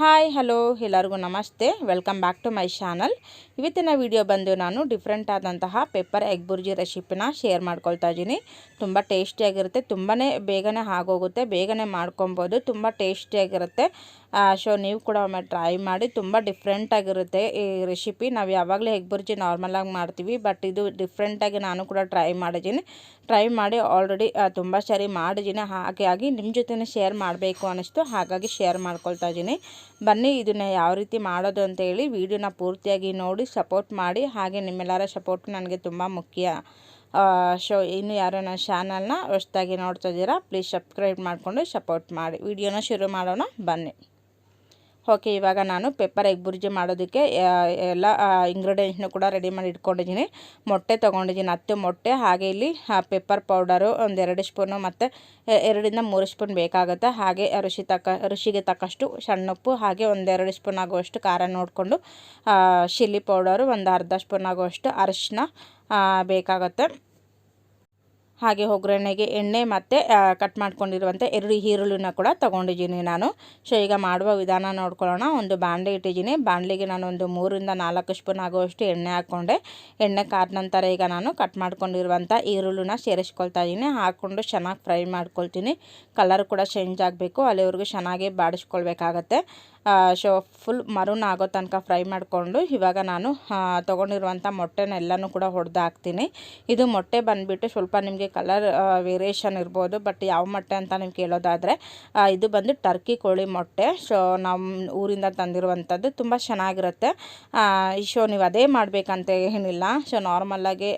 Hi, hello, ಎಲ್ಲರಿಗೂ ನಮಸ್ತೆ. Welcome back to my channel. ಇವತ್ತಿನ ವಿಡಿಯೋ ಬಂದು ನಾನು ಡಿಫ್ರೆಂಟ್ ಆದಂತಹ ಪೆಪ್ಪರ್ ಎಗ್ ಬುರ್ಜಿ ರೆಸಿಪಿನ ಶೇರ್ ಮಾಡ್ಕೊಳ್ತಾ ಇದ್ದೀನಿ. ತುಂಬ ಟೇಸ್ಟಿಯಾಗಿರುತ್ತೆ ತುಂಬಾ ಬೇಗನೆ ಆಗೋಗುತ್ತೆ. ಬೇಗನೆ ಮಾಡ್ಕೊಬೋದು. ತುಂಬ ಟೇಸ್ಟಿಯಾಗಿರುತ್ತೆ ಸೊ ನೀವು ಕೂಡ ಒಮ್ಮೆ ಟ್ರೈ ಮಾಡಿ. ತುಂಬ ಡಿಫ್ರೆಂಟಾಗಿರುತ್ತೆ ಈ ರೆಸಿಪಿ ನಾವು ಯಾವಾಗಲೂ ಎಗ್ ಬುರ್ಜಿ ನಾರ್ಮಲಾಗಿ ಮಾಡ್ತೀವಿ ಬಟ್ ಇದು ಡಿಫ್ರೆಂಟಾಗಿ ನಾನು ಕೂಡ ಟ್ರೈ ಮಾಡಿದ್ದೀನಿ. ಟ್ರೈ ಮಾಡಿ ಆಲ್ರೆಡಿ ತುಂಬ ಸರಿ ಮಾಡಿದ್ದೀನಿ. ಹಾಗೆ ಆಗಿ ನಿಮ್ಮ ಜೊತೆ ಶೇರ್ ಮಾಡಬೇಕು ಅನ್ನಿಸ್ತು. ಹಾಗಾಗಿ ಶೇರ್ ಮಾಡ್ಕೊಳ್ತಾ ಇದ್ದೀನಿ. ಬನ್ನಿ, ಇದನ್ನು ಯಾವ ರೀತಿ ಮಾಡೋದು ಅಂತೇಳಿ ವಿಡಿಯೋನ ಪೂರ್ತಿಯಾಗಿ ನೋಡಿ ಸಪೋರ್ಟ್ ಮಾಡಿ. ಹಾಗೆ ನಿಮ್ಮೆಲ್ಲರ ಸಪೋರ್ಟ್ ನನಗೆ ತುಂಬ ಮುಖ್ಯ. ಶೋ, ಇನ್ನು ಯಾರೋ ನನ್ನ ಚಾನಲ್ನ ಹೊಸ್ದಾಗಿ ನೋಡ್ತಾ ಇದ್ದೀರಾ ಪ್ಲೀಸ್ ಸಬ್ಸ್ಕ್ರೈಬ್ ಮಾಡಿಕೊಂಡು ಸಪೋರ್ಟ್ ಮಾಡಿ. ವಿಡಿಯೋನ ಶುರು ಮಾಡೋಣ, ಬನ್ನಿ. ಓಕೆ, ಇವಾಗ ನಾನು ಪೆಪ್ಪರ್ ಎಗ್ ಬುರ್ಜಿ ಮಾಡೋದಕ್ಕೆ ಎಲ್ಲ ಇಂಗ್ರೀಡಿಯೆಂಟ್ಸ್ನು ಕೂಡ ರೆಡಿ ಮಾಡಿ ಇಟ್ಕೊಂಡಿದ್ದೀನಿ. ಮೊಟ್ಟೆ ತೊಗೊಂಡಿದ್ದೀನಿ, ಹತ್ತು ಮೊಟ್ಟೆ. ಹಾಗೆ ಇಲ್ಲಿ ಪೆಪ್ಪರ್ ಪೌಡರು ಒಂದೆರಡು ಸ್ಪೂನು ಮತ್ತು ಎರಡರಿಂದ ಮೂರು ಸ್ಪೂನ್ ಬೇಕಾಗುತ್ತೆ. ಹಾಗೆ, ರುಚಿ ತಕ್ಕ, ರುಚಿಗೆ ತಕ್ಕಷ್ಟು ಸಣ್ಣಪ್ಪು, ಹಾಗೆ ಒಂದೆರಡು ಸ್ಪೂನ್ ಆಗುವಷ್ಟು ಖಾರ ನೋಡಿಕೊಂಡು ಚಿಲ್ಲಿ ಪೌಡರು ಒಂದು ಅರ್ಧ ಸ್ಪೂನ್ ಆಗುವಷ್ಟು ಅರಿಶಿನ ಬೇಕಾಗುತ್ತೆ. ಹಾಗೆ ಒಗ್ಗರಣೆಗೆ ಎಣ್ಣೆ ಮತ್ತು ಕಟ್ ಮಾಡ್ಕೊಂಡಿರುವಂಥ ಎರಡು ಈರುಳ್ಳಿನ ಕೂಡ ತೊಗೊಂಡಿದ್ದೀನಿ ನಾನು. ಸೊ ಈಗ ಮಾಡುವ ವಿಧಾನ ನೋಡ್ಕೊಳ್ಳೋಣ. ಒಂದು ಬಾಣಲೆ ಇಟ್ಟಿದ್ದೀನಿ. ಬಾಣಲೆಗೆ ನಾನು ಒಂದು ಮೂರಿಂದ ನಾಲ್ಕು ಸ್ಪೂನ್ ಆಗುವಷ್ಟು ಎಣ್ಣೆ ಹಾಕ್ಕೊಂಡೆ. ಎಣ್ಣೆ ಕಾದ ನಂತರ ಈಗ ನಾನು ಕಟ್ ಮಾಡ್ಕೊಂಡಿರುವಂಥ ಈರುಳ್ಳಿನ ಸೇರಿಸ್ಕೊಳ್ತಾ ಇದ್ದೀನಿ. ಹಾಕ್ಕೊಂಡು ಚೆನ್ನಾಗಿ ಫ್ರೈ ಮಾಡ್ಕೊಳ್ತೀನಿ. ಕಲರ್ ಕೂಡ ಚೇಂಜ್ ಆಗಬೇಕು. ಅಲ್ಲಿವರೆಗೂ ಚೆನ್ನಾಗಿ ಬಾಡಿಸ್ಕೊಳ್ಬೇಕಾಗತ್ತೆ. ಸೊ ಫುಲ್ ಮರುನ್ ಆಗೋ ತನಕ ಫ್ರೈ ಮಾಡಿಕೊಂಡು ಇವಾಗ ನಾನು ತೊಗೊಂಡಿರುವಂಥ ಮೊಟ್ಟೆನೆಲ್ಲನೂ ಕೂಡ ಹೊಡೆದು ಹಾಕ್ತೀನಿ ಇದು ಮೊಟ್ಟೆ ಬಂದುಬಿಟ್ಟು ಸ್ವಲ್ಪ ನಿಮಗೆ ಕಲರ್ ವೇರಿಯೇಷನ್ ಇರ್ಬೋದು, ಬಟ್ ಯಾವ ಮೊಟ್ಟೆ ಅಂತ ನೀವು ಕೇಳೋದಾದರೆ ಇದು ಬಂದು ಟರ್ಕಿ ಕೋಳಿ ಮೊಟ್ಟೆ. ಸೊ ನಮ್ಮ ಊರಿಂದ ತಂದಿರುವಂಥದ್ದು ತುಂಬ ಚೆನ್ನಾಗಿರುತ್ತೆ. ಸೊ ನೀವು ಅದೇ ಮಾಡಬೇಕಂತ ಏನಿಲ್ಲ. ಸೊ ನಾರ್ಮಲಾಗಿ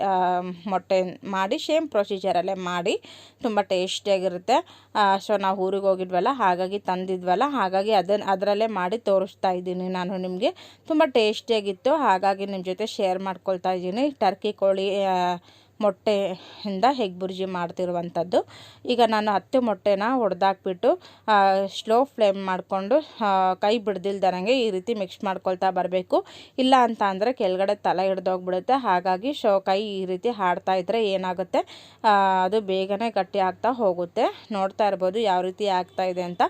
ಮೊಟ್ಟೆ ಮಾಡಿ ಸೇಮ್ ಪ್ರೊಸೀಜರಲ್ಲೇ ಮಾಡಿ, ತುಂಬ ಟೇಸ್ಟಿಯಾಗಿರುತ್ತೆ ಸೊ ನಾವು ಊರಿಗೆ ಹೋಗಿದ್ವಲ್ಲ, ಹಾಗಾಗಿ ತಂದಿದ್ವಲ್ಲ, ಹಾಗಾಗಿ ಅದನ್ನು ಅದರಲ್ಲೇ ಮಾಡಿ ತೋರಿಸ್ತಾ ಇದ್ದೀನಿ ನಾನು ನಿಮಗೆ. ತುಂಬ ಟೇಸ್ಟಿಯಾಗಿತ್ತು ಹಾಗಾಗಿ ನಿಮ್ಮ ಜೊತೆ ಶೇರ್ ಮಾಡ್ಕೊಳ್ತಾ ಇದ್ದೀನಿ. ಟರ್ಕಿ ಕೋಳಿ ಮೊಟ್ಟೆಯಿಂದ ಹೆಗ್ ಬುರ್ಜಿ ಮಾಡ್ತಿರುವಂಥದ್ದು. ಈಗ ನಾನು ಹತ್ತು ಮೊಟ್ಟೆನ ಒಡೆದಾಕ್ಬಿಟ್ಟು ಸ್ಲೋ ಫ್ಲೇಮ್ ಮಾಡಿಕೊಂಡು ಕೈ ಬಿಡ್ದಿಲ್ದಂಗೆ ಈ ರೀತಿ ಮಿಕ್ಸ್ ಮಾಡ್ಕೊಳ್ತಾ ಬರಬೇಕು. ಇಲ್ಲ ಅಂತ ಅಂದರೆ ಕೆಳಗಡೆ ತಲೆ ಹಿಡ್ದೋಗ್ಬಿಡುತ್ತೆ. ಹಾಗಾಗಿ ಶೋ, ಕೈ ಈ ರೀತಿ ಹಾಡ್ತಾ ಇದ್ದರೆ ಏನಾಗುತ್ತೆ? ಅದು ಬೇಗನೆ ಗಟ್ಟಿ ಆಗ್ತಾ ಹೋಗುತ್ತೆ. ನೋಡ್ತಾ ಇರ್ಬೋದು ಯಾವ ರೀತಿ ಆಗ್ತಾ ಇದೆ ಅಂತ.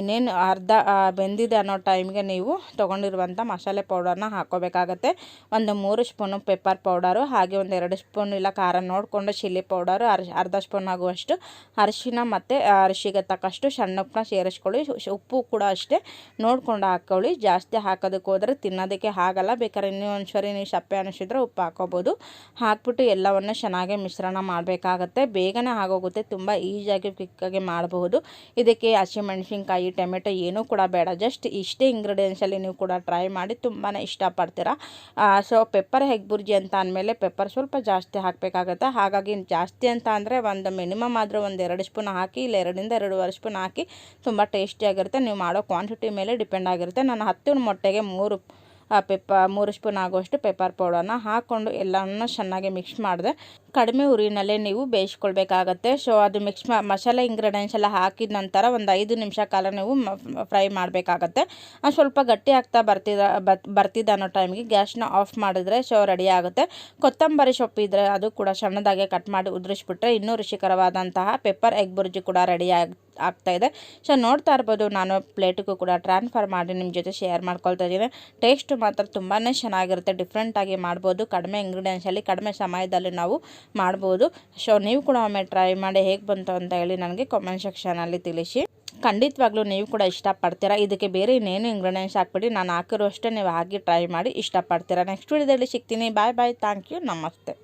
ಇನ್ನೇನು ಅರ್ಧ ಬೆಂದಿದೆ ಅನ್ನೋ ಟೈಮ್ಗೆ ನೀವು ತೊಗೊಂಡಿರುವಂಥ ಮಸಾಲೆ ಪೌಡರ್ನ ಹಾಕೋಬೇಕಾಗತ್ತೆ. ಒಂದು ಮೂರು ಸ್ಪೂನು ಪೆಪ್ಪರ್ ಪೌಡರು ಹಾಗೆ ಒಂದು ಎರಡು ಸ್ಪೂನ್ ಇಲ್ಲ ಖಾರ ನೋಡಿಕೊಂಡು ಚಿಲ್ಲಿ ಪೌಡರು ಅರ್, ಅರ್ಧ ಸ್ಪೂನ್ ಆಗುವಷ್ಟು ಅರಿಶಿನ ಮತ್ತು ಅರಿಶಿಗೆ ತಕ್ಕಷ್ಟು ಸಣ್ಣ ಉಪ್ಪನ್ನ ಸೇರಿಸ್ಕೊಳ್ಳಿ. ಉಪ್ಪು ಕೂಡ ಅಷ್ಟೇ ನೋಡ್ಕೊಂಡು ಹಾಕ್ಕೊಳ್ಳಿ ಜಾಸ್ತಿ ಹಾಕೋದಕ್ಕೆ ಹೋದರೆ ತಿನ್ನೋದಕ್ಕೆ ಆಗಲ್ಲ. ಬೇಕಾದ್ರೆ ಇನ್ನೂ ಒಂದು ಸರಿ ನೀವು ಸಪ್ಪೆ ಅನಿಸಿದ್ರೆ ಉಪ್ಪು ಹಾಕೋಬೋದು. ಹಾಕ್ಬಿಟ್ಟು ಎಲ್ಲವನ್ನು ಚೆನ್ನಾಗಿ ಮಿಶ್ರಣ ಮಾಡಬೇಕಾಗತ್ತೆ. ಬೇಗನೆ ಆಗೋಗುತ್ತೆ. ತುಂಬ ಈಸಿಯಾಗಿ ಕ್ವಿಕ್ಕಾಗಿ ಮಾಡಬಹುದು. ಇದಕ್ಕೆ ಹಸಿಮೆಣಸಿನ್ಕಾಯಿ ಟೊಮೆಟೊ ಏನೂ ಕೂಡ ಬೇಡ. ಜಸ್ಟ್ ಇಷ್ಟೇ ಇಂಗ್ರೀಡಿಯೆಂಟ್ಸಲ್ಲಿ ನೀವು ಕೂಡ ಟ್ರೈ ಮಾಡಿ ತುಂಬಾ ಇಷ್ಟಪಡ್ತೀರಾ. ಸೊ ಪೆಪ್ಪರ್ ಹೆಗ್ ಬುರ್ಜಿ ಅಂತ ಅಂದಮೇಲೆ ಪೆಪ್ಪರ್ ಸ್ವಲ್ಪ ಜಾಸ್ತಿ ಹಾಕಬೇಕು. ಹಾಕಬೇಕಾಗತ್ತೆ? ಹಾಗಾಗಿ ಜಾಸ್ತಿ ಅಂತ ಅಂದರೆ ಒಂದು ಮಿನಿಮಮ್ ಆದರೂ ಒಂದು ಎರಡು ಸ್ಪೂನ್ ಹಾಕಿ, ಇಲ್ಲ ಎರಡರಿಂದ ಎರಡೂವರೆ ಸ್ಪೂನ್ ಹಾಕಿ, ತುಂಬ ಟೇಸ್ಟಿಯಾಗಿರುತ್ತೆ ನೀವು ಮಾಡೋ ಕ್ವಾಂಟಿಟಿ ಮೇಲೆ ಡಿಪೆಂಡ್ ಆಗಿರುತ್ತೆ. ನಾನು ಹತ್ತು ಮೊಟ್ಟೆಗೆ ಮೂರು ಪೆಪ್ಪ, ಮೂರು ಸ್ಪೂನ್ ಆಗೋಷ್ಟು ಪೆಪ್ಪರ್ ಪೌಡರ್ನ ಹಾಕ್ಕೊಂಡು ಎಲ್ಲವನ್ನು ಚೆನ್ನಾಗಿ ಮಿಕ್ಸ್ ಮಾಡಿದೆ. ಕಡಿಮೆ ಉರಿನಲ್ಲೇ ನೀವು ಬೇಯಿಸ್ಕೊಳ್ಬೇಕಾಗತ್ತೆ. ಸೊ ಅದು ಮಿಕ್ಸ್ ಮಸಾಲೆ ಇಂಗ್ರೀಡಿಯೆಂಟ್ಸ್ ಎಲ್ಲ ಹಾಕಿದ ನಂತರ ಒಂದು ಐದು ನಿಮಿಷ ಕಾಲ ನೀವು ಫ್ರೈ ಮಾಡಬೇಕಾಗತ್ತೆ. ಸ್ವಲ್ಪ ಗಟ್ಟಿ ಆಗ್ತಾ ಬರ್ತಿದ ಬರ್ತಿದ್ದ ಅನ್ನೋ ಟೈಮ್ಗೆ ಗ್ಯಾಸ್ನ ಆಫ್ ಮಾಡಿದ್ರೆ ಸೊ ರೆಡಿ ಆಗುತ್ತೆ. ಕೊತ್ತಂಬರಿ ಸೊಪ್ಪು ಇದ್ದರೆ ಅದು ಕೂಡ ಸಣ್ಣದಾಗೆ ಕಟ್ ಮಾಡಿ ಉದುರಿಸ್ಬಿಟ್ರೆ ಇನ್ನೂ ರುಚಿಕರವಾದಂತಹ ಪೆಪ್ಪರ್ ಎಗ್ ಬುರ್ಜಿ ಕೂಡ ರೆಡಿ ಆಗಿ ಆಗ್ತಾ ಇದೆ. ಸೊ ನೋಡ್ತಾ ಇರ್ಬೋದು, ನಾನು ಪ್ಲೇಟಿಗೂ ಕೂಡ ಟ್ರಾನ್ಸ್ಫರ್ ಮಾಡಿ ನಿಮ್ಮ ಜೊತೆ ಶೇರ್ ಮಾಡ್ಕೊಳ್ತಾ ಇದ್ದೀನಿ. ಟೇಸ್ಟ್ ಮಾತ್ರ ತುಂಬಾ ಚೆನ್ನಾಗಿರುತ್ತೆ. ಡಿಫ್ರೆಂಟಾಗಿ ಮಾಡ್ಬೋದು. ಕಡಿಮೆ ಇಂಗ್ರೀಡಿಯೆಂಟ್ಸಲ್ಲಿ ಕಡಿಮೆ ಸಮಯದಲ್ಲಿ ನಾವು ಮಾಡ್ಬೋದು. ಸೊ ನೀವು ಕೂಡ ಒಮ್ಮೆ ಟ್ರೈ ಮಾಡಿ ಹೇಗೆ ಬಂತು ಅಂತ ಹೇಳಿ ನನಗೆ ಕಾಮೆಂಟ್ ಸೆಕ್ಷನಲ್ಲಿ ತಿಳಿಸಿ. ಖಂಡಿತವಾಗ್ಲೂ ನೀವು ಕೂಡ ಇಷ್ಟಪಡ್ತೀರಾ? ಇದಕ್ಕೆ ಬೇರೆ ಇನ್ನೇನು ಇಂಗ್ರೀಡಿಯೆಂಟ್ಸ್ ಹಾಕ್ಬಿಟ್ಟು ನಾನು ಹಾಕಿರೋ ಅಷ್ಟೇ ನೀವು ಹಾಕಿ ಟ್ರೈ ಮಾಡಿ ಇಷ್ಟಪಡ್ತೀರಾ? ನೆಕ್ಸ್ಟ್ ವಿಡಿಯೋದಲ್ಲಿ ಸಿಗ್ತೀನಿ. ಬಾಯ್ ಬಾಯ್ ಥ್ಯಾಂಕ್ ಯು ನಮಸ್ತೆ.